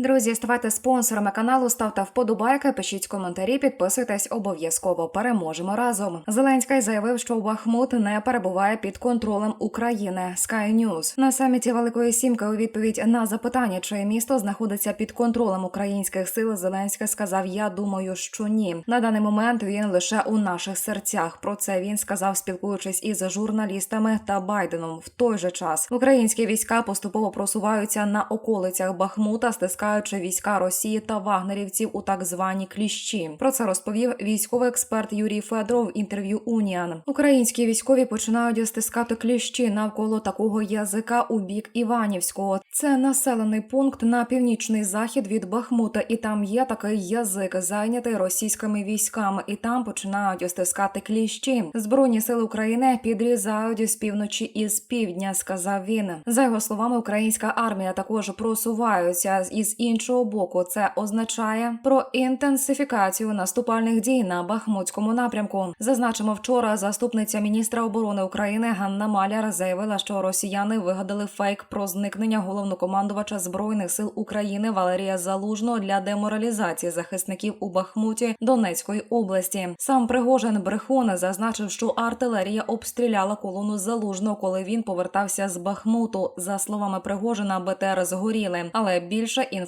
Друзі, ставайте спонсорами каналу, ставте вподобайки, пишіть коментарі, підписуйтесь обов'язково. Переможемо разом. Зеленський заявив, що Бахмут не перебуває під контролем України. Sky News. на саміті Великої Сімки у відповідь на запитання, чи місто знаходиться під контролем українських сил. Зеленський сказав: Я думаю, що ні. На даний момент він лише у наших серцях. Про це він сказав, спілкуючись із журналістами та Байденом. В той же час українські війська поступово просуваються на околицях Бахмута, стискаючи війська Росії та вагнерівців у так звані кліщі. Про це розповів військовий експерт Юрій Федоров в інтерв'ю Уніан. Українські військові починають стискати кліщі навколо такого язика у бік Іванівського. Це населений пункт на північний захід від Бахмута, і там є такий язик, зайнятий російськими військами, і там починають стискати кліщі. Збройні сили України підрізають з півночі і з півдня, сказав він. За його словами, українська армія також просуваються із іншого боку. Це означає про інтенсифікацію наступальних дій на Бахмутському напрямку. Зазначимо, вчора заступниця міністра оборони України Ганна Маляр заявила, що росіяни вигадали фейк про зникнення головнокомандувача збройних сил України Валерія Залужного для деморалізації захисників у Бахмуті Донецької області. Сам Пригожин брехун зазначив, що артилерія обстріляла колону залужного, коли він повертався з Бахмуту. За словами Пригожина, БТР згоріли, але більше інформації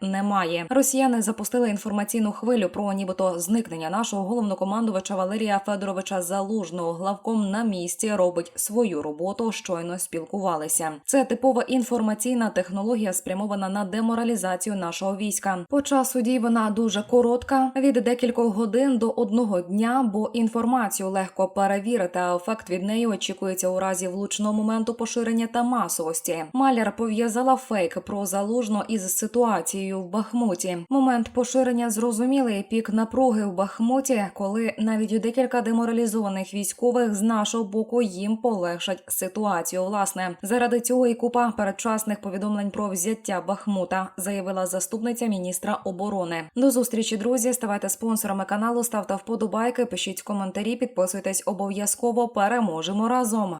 немає. Росіяни запустили інформаційну хвилю про нібито зникнення нашого головнокомандувача Валерія Федоровича Залужного. Главком на місці робить свою роботу. Щойно спілкувалися. Це типова інформаційна технологія, спрямована на деморалізацію нашого війська. По часу дій вона дуже коротка від декількох годин до одного дня, бо інформацію легко перевірити. А ефект від неї очікується у разі влучного моменту поширення та масовості. Маляр пов'язала фейк про залужно із ситуацією в Бахмуті. Момент поширення зрозумілий пік напруги в Бахмуті, коли навіть декілька деморалізованих військових з нашого боку їм полегшать ситуацію. Власне, заради цього і купа передчасних повідомлень про взяття Бахмута, заявила заступниця міністра оборони. До зустрічі, друзі. Ставайте спонсорами каналу, ставте вподобайки, пишіть коментарі, підписуйтесь обов'язково. Переможемо разом.